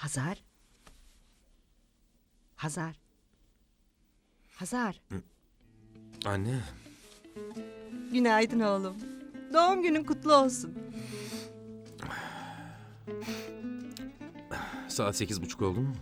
Hazar. Hazar. Hazar. Anne, Günaydın oğlum. Doğum günün kutlu olsun. saat sekiz buçuk oldu mu?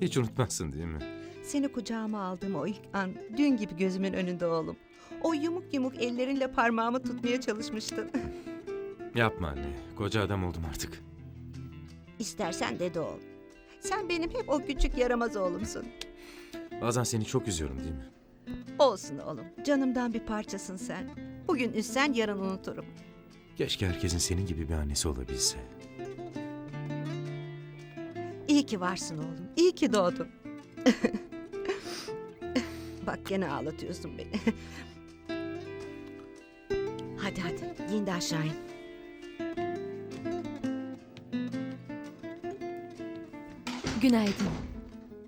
Hiç unutmazsın değil mi? Seni kucağıma aldığım o ilk an dün gibi gözümün önünde oğlum. O yumuk yumuk ellerinle parmağımı tutmaya çalışmıştın. Yapma anne, koca adam oldum artık. İstersen dede ol. Sen benim hep o küçük yaramaz oğlumsun. Bazen seni çok üzüyorum değil mi? Olsun oğlum. Canımdan bir parçasın sen. Bugün üzsen yarın unuturum. Keşke herkesin senin gibi bir annesi olabilse. İyi ki varsın oğlum. İyi ki doğdun. Bak gene ağlatıyorsun beni. hadi hadi giyin de aşağı in. Günaydın.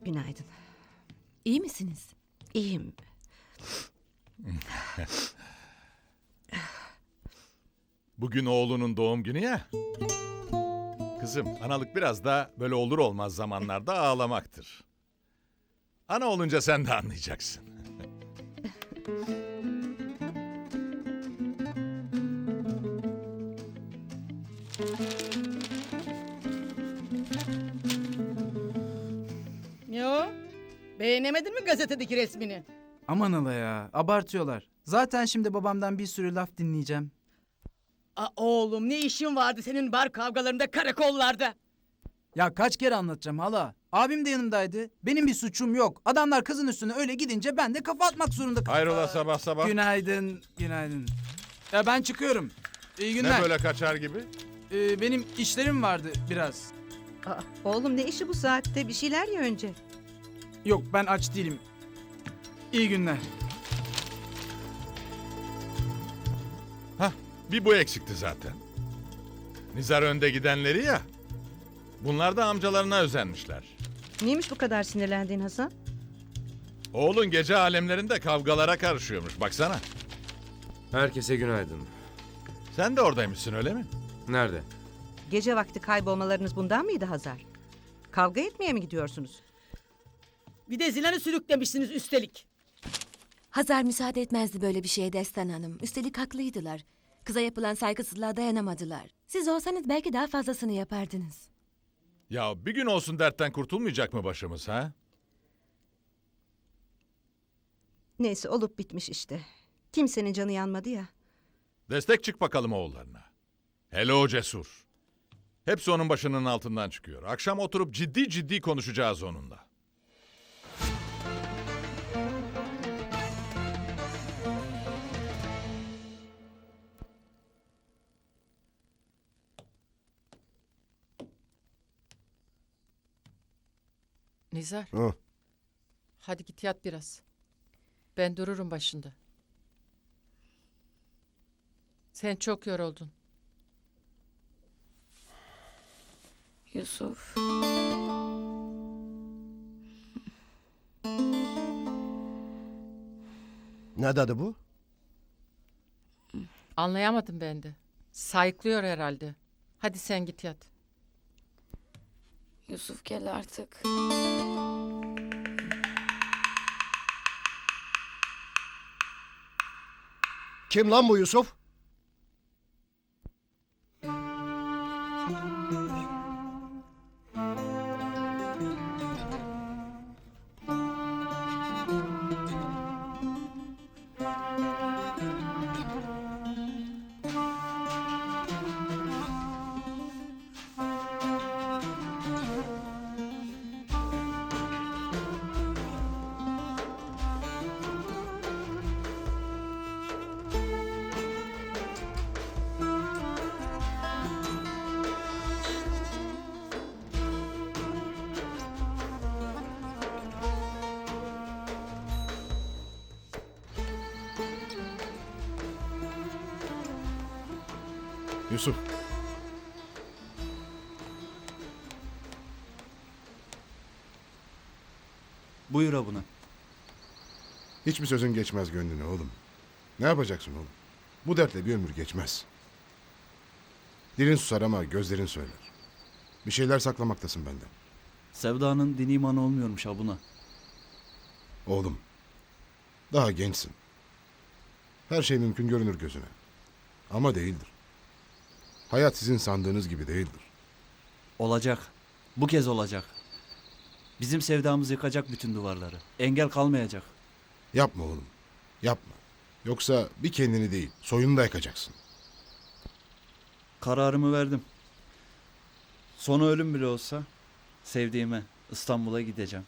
Günaydın. İyi misiniz? İyiyim. Bugün oğlunun doğum günü ya. Kızım, analık biraz da böyle olur olmaz zamanlarda ağlamaktır. Ana olunca sen de anlayacaksın. Beğenemedin mi gazetedeki resmini? Aman ala ya, abartıyorlar. Zaten şimdi babamdan bir sürü laf dinleyeceğim. Aa, oğlum ne işin vardı senin bar kavgalarında karakollarda? Ya kaç kere anlatacağım hala? Abim de yanımdaydı. Benim bir suçum yok. Adamlar kızın üstüne öyle gidince ben de kafa atmak zorunda kaldım. Hayrola sabah sabah? Günaydın, günaydın. Ya ben çıkıyorum. İyi günler. Ne böyle kaçar gibi? Ee, benim işlerim vardı biraz. Aa, oğlum ne işi bu saatte? Bir şeyler ye önce. Yok ben aç değilim. İyi günler. Hah, bir bu eksikti zaten. Nizar önde gidenleri ya. Bunlar da amcalarına özenmişler. Neymiş bu kadar sinirlendiğin Hasan? Oğlun gece alemlerinde kavgalara karışıyormuş baksana. Herkese günaydın. Sen de oradaymışsın öyle mi? Nerede? Gece vakti kaybolmalarınız bundan mıydı Hazar? Kavga etmeye mi gidiyorsunuz? Bir de Zilan'ı sürüklemişsiniz üstelik. Hazar müsaade etmezdi böyle bir şeye Destan Hanım. Üstelik haklıydılar. Kıza yapılan saygısızlığa dayanamadılar. Siz olsanız belki daha fazlasını yapardınız. Ya bir gün olsun dertten kurtulmayacak mı başımız ha? Neyse olup bitmiş işte. Kimsenin canı yanmadı ya. Destek çık bakalım oğullarına. Hele o cesur. Hepsi onun başının altından çıkıyor. Akşam oturup ciddi ciddi konuşacağız onunla. Nizar. Hı. Hadi git yat biraz. Ben dururum başında. Sen çok yoruldun. Yusuf. Ne dedi bu? Anlayamadım ben de. Sayıklıyor herhalde. Hadi sen git yat. Yusuf gel artık. Kim lan bu Yusuf? Yusuf. Buyur abuna. Hiçbir sözün geçmez gönlüne oğlum. Ne yapacaksın oğlum? Bu dertle bir ömür geçmez. Dilin susar ama gözlerin söyler. Bir şeyler saklamaktasın benden. Sevdanın dini imanı olmuyormuş ha buna. Oğlum, daha gençsin. Her şey mümkün görünür gözüne. Ama değildir. Hayat sizin sandığınız gibi değildir. Olacak. Bu kez olacak. Bizim sevdamız yıkacak bütün duvarları. Engel kalmayacak. Yapma oğlum, yapma. Yoksa bir kendini değil, soyunu da yakacaksın. Kararımı verdim. Sonu ölüm bile olsa sevdiğime İstanbul'a gideceğim.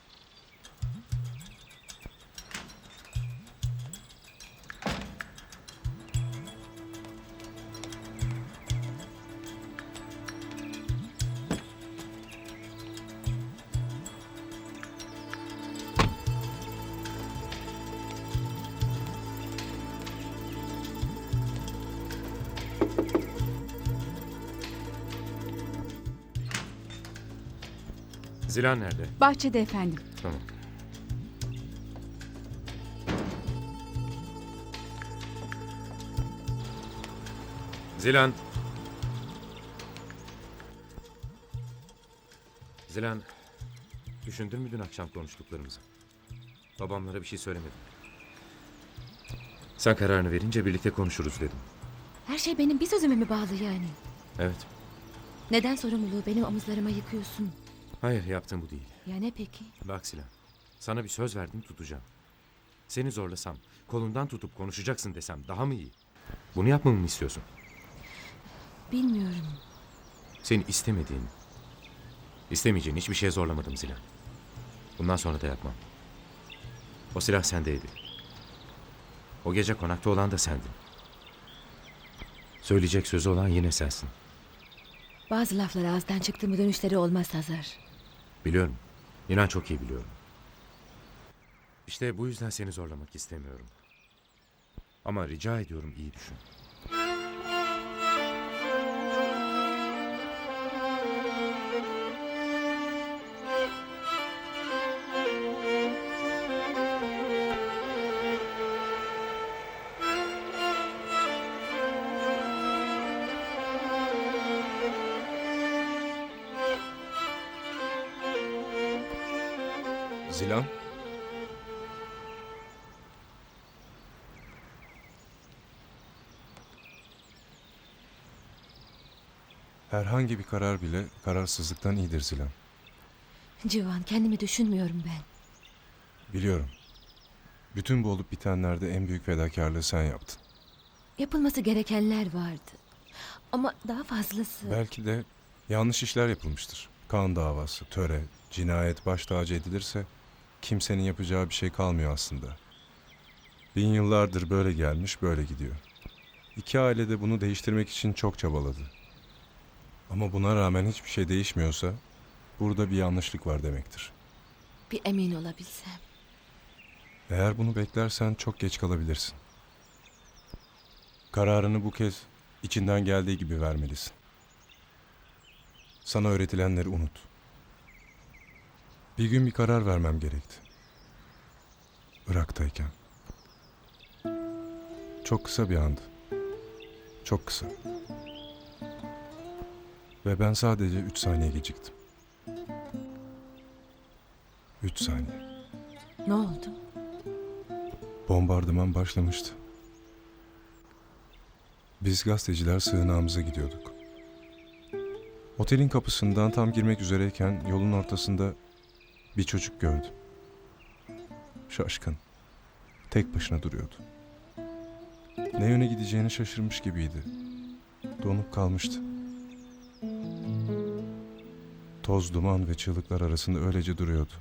Zilan nerede? Bahçede efendim. Tamam. Zilan. Zilan. Düşündün mü dün akşam konuştuklarımızı? Babamlara bir şey söylemedim. Sen kararını verince birlikte konuşuruz dedim. Her şey benim bir sözüme mi bağlı yani? Evet. Neden sorumluluğu benim omuzlarıma yıkıyorsun? Hayır yaptığım bu değil. Ya ne peki? Bak Sinan. Sana bir söz verdim tutacağım. Seni zorlasam, kolundan tutup konuşacaksın desem daha mı iyi? Bunu yapmamı mı istiyorsun? Bilmiyorum. Seni istemediğin, istemeyeceğin hiçbir şeye zorlamadım Zilan. Bundan sonra da yapmam. O silah sendeydi. O gece konakta olan da sendin. Söyleyecek sözü olan yine sensin. Bazı laflar ağızdan çıktı mı dönüşleri olmaz Hazar. Biliyorum. İnan çok iyi biliyorum. İşte bu yüzden seni zorlamak istemiyorum. Ama rica ediyorum iyi düşün. Zilan? Herhangi bir karar bile kararsızlıktan iyidir Zilan. Civan kendimi düşünmüyorum ben. Biliyorum. Bütün bu olup bitenlerde en büyük fedakarlığı sen yaptın. Yapılması gerekenler vardı. Ama daha fazlası. Belki de yanlış işler yapılmıştır. Kan davası, töre, cinayet baş tacı edilirse kimsenin yapacağı bir şey kalmıyor aslında. Bin yıllardır böyle gelmiş, böyle gidiyor. İki aile de bunu değiştirmek için çok çabaladı. Ama buna rağmen hiçbir şey değişmiyorsa burada bir yanlışlık var demektir. Bir emin olabilsem. Eğer bunu beklersen çok geç kalabilirsin. Kararını bu kez içinden geldiği gibi vermelisin. Sana öğretilenleri unut. Bir gün bir karar vermem gerekti. Irak'tayken. Çok kısa bir andı. Çok kısa. Ve ben sadece üç saniye geciktim. Üç saniye. Ne oldu? Bombardıman başlamıştı. Biz gazeteciler sığınağımıza gidiyorduk. Otelin kapısından tam girmek üzereyken yolun ortasında bir çocuk gördüm. Şaşkın. Tek başına duruyordu. Ne yöne gideceğini şaşırmış gibiydi. Donup kalmıştı. Toz, duman ve çığlıklar arasında öylece duruyordu.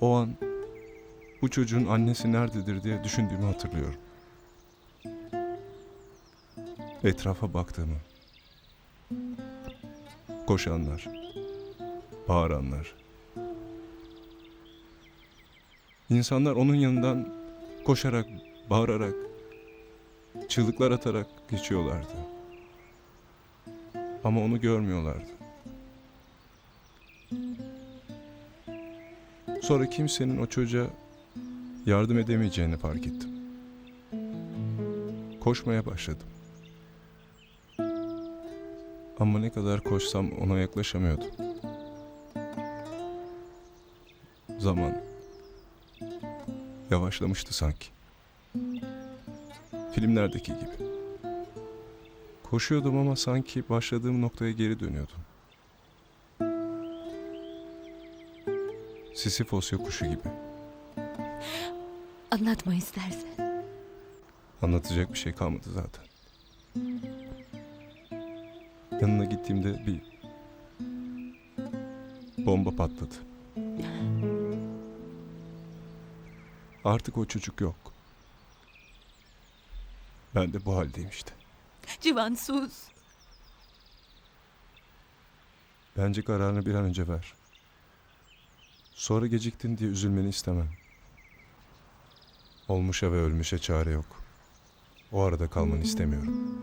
O an bu çocuğun annesi nerededir diye düşündüğümü hatırlıyorum. Etrafa baktığımı. Koşanlar, bağıranlar. İnsanlar onun yanından koşarak, bağırarak, çığlıklar atarak geçiyorlardı. Ama onu görmüyorlardı. Sonra kimsenin o çocuğa yardım edemeyeceğini fark ettim. Koşmaya başladım. Ama ne kadar koşsam ona yaklaşamıyordum. Zaman yavaşlamıştı sanki. Filmlerdeki gibi. Koşuyordum ama sanki başladığım noktaya geri dönüyordum. Sisyphos yokuşu gibi. Anlatma istersen. Anlatacak bir şey kalmadı zaten. Yanına gittiğimde bir bomba patladı. Artık o çocuk yok. Ben de bu haldeyim işte. Civan sus. Bence kararını bir an önce ver. Sonra geciktin diye üzülmeni istemem. Olmuşa ve ölmüşe çare yok. O arada kalmanı istemiyorum.